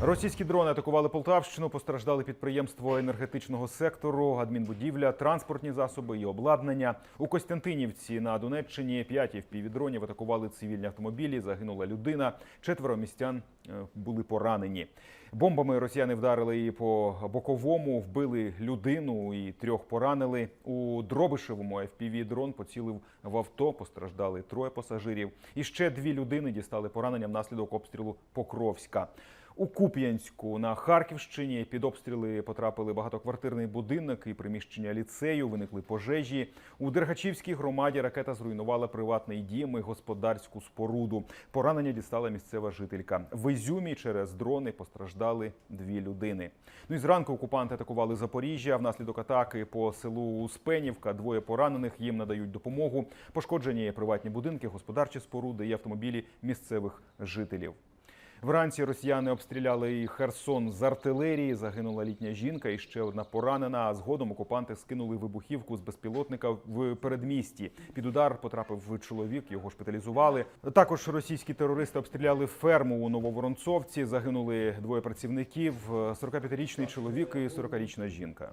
Російські дрони атакували Полтавщину, постраждали підприємство енергетичного сектору, адмінбудівля, транспортні засоби і обладнання. У Костянтинівці на Донеччині п'ять впівдронів атакували цивільні автомобілі. Загинула людина. Четверо містян е, були поранені. Бомбами росіяни вдарили і по боковому, вбили людину і трьох поранили. У Дробишевому fpv дрон поцілив в авто. Постраждали троє пасажирів. І ще дві людини дістали поранення внаслідок обстрілу Покровська. У Куп'янську на Харківщині під обстріли потрапили багатоквартирний будинок і приміщення ліцею. Виникли пожежі. У Дергачівській громаді ракета зруйнувала приватний дім і господарську споруду. Поранення дістала місцева жителька. В Ізюмі через дрони постраждали дві людини. Ну і зранку окупанти атакували Запоріжжя. Внаслідок атаки по селу Успенівка двоє поранених їм надають допомогу. Пошкоджені приватні будинки, господарчі споруди і автомобілі місцевих жителів. Вранці росіяни обстріляли і Херсон з артилерії. Загинула літня жінка і ще одна поранена. А згодом окупанти скинули вибухівку з безпілотника в передмісті. Під удар потрапив чоловік. Його шпиталізували. Також російські терористи обстріляли ферму у Нововоронцовці. Загинули двоє працівників: 45-річний чоловік і 40-річна жінка.